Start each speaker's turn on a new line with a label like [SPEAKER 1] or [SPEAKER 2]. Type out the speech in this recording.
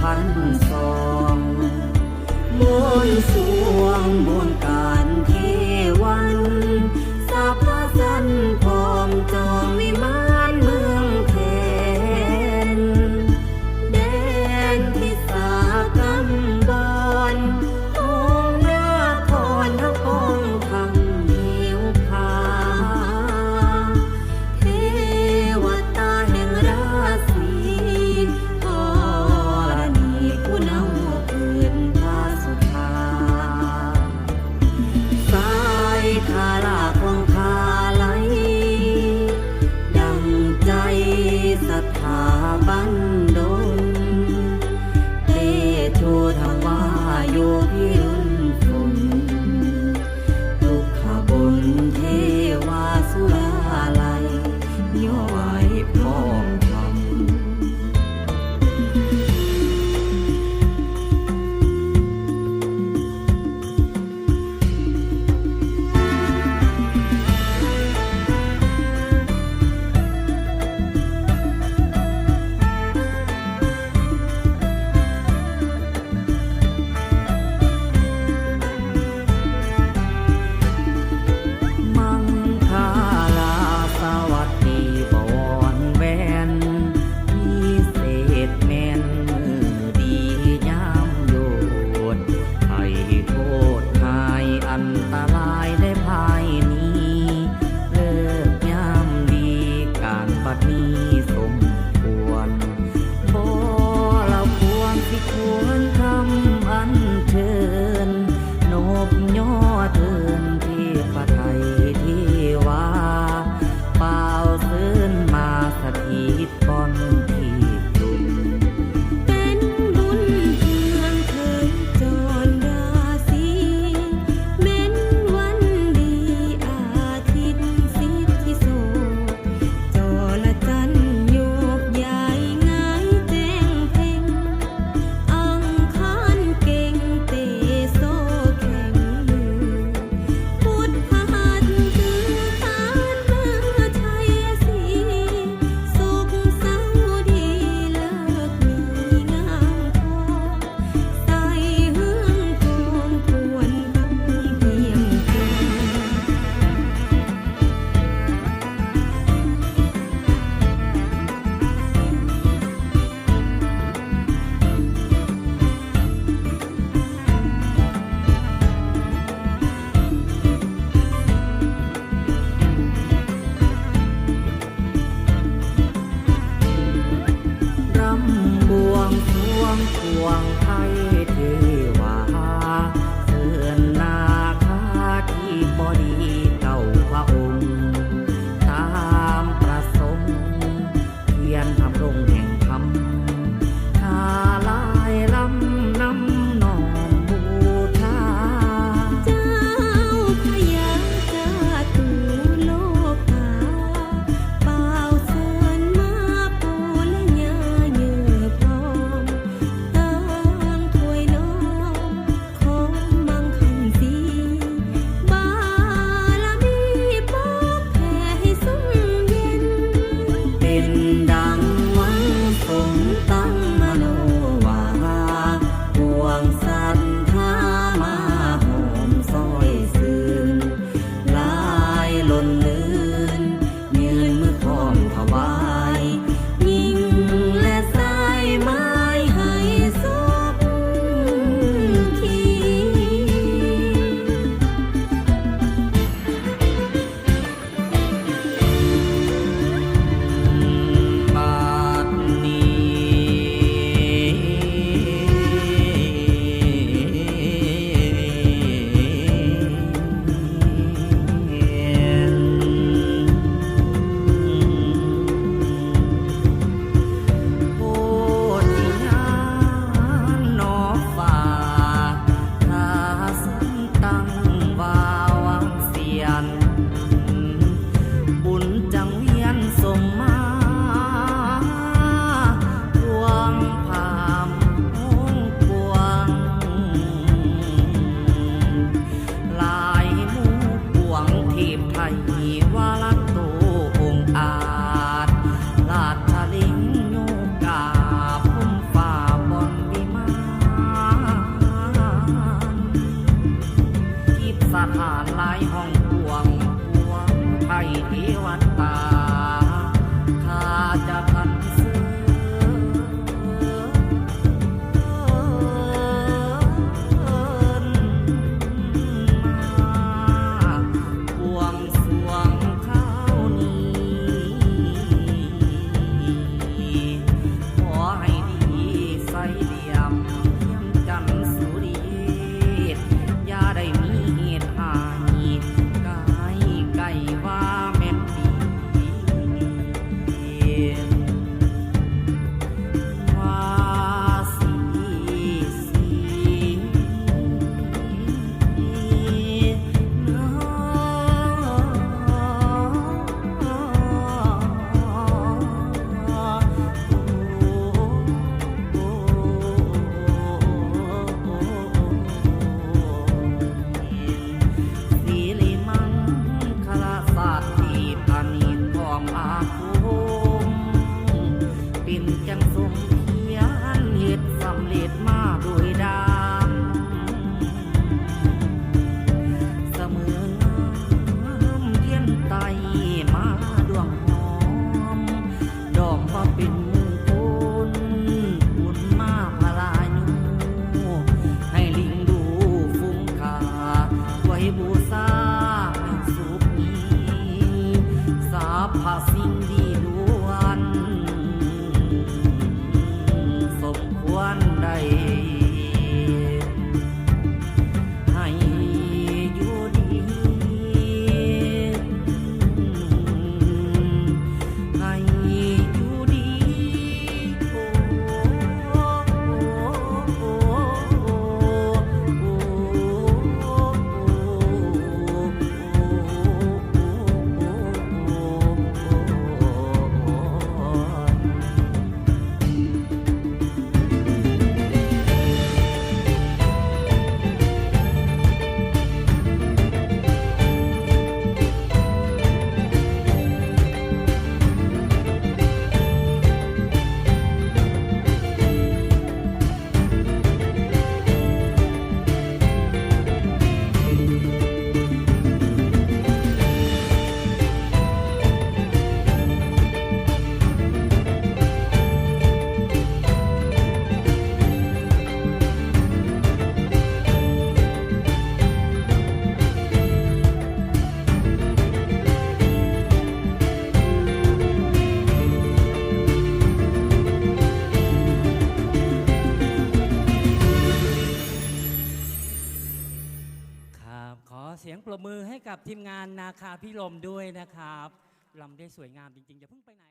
[SPEAKER 1] พันสองโมอยู่ว ชู
[SPEAKER 2] ธรรมาโยพี่ สมควร
[SPEAKER 1] บ่เราควรที่
[SPEAKER 2] ค
[SPEAKER 1] วร 光。non ายห้องห่วงพวงไทยเทวันตาข้าจะ হাসিনা กับ
[SPEAKER 3] ทีมงานนาคาพิลมด้วยนะครับลำได้สวยงามจริงๆอย่าเพิ่งไปไหน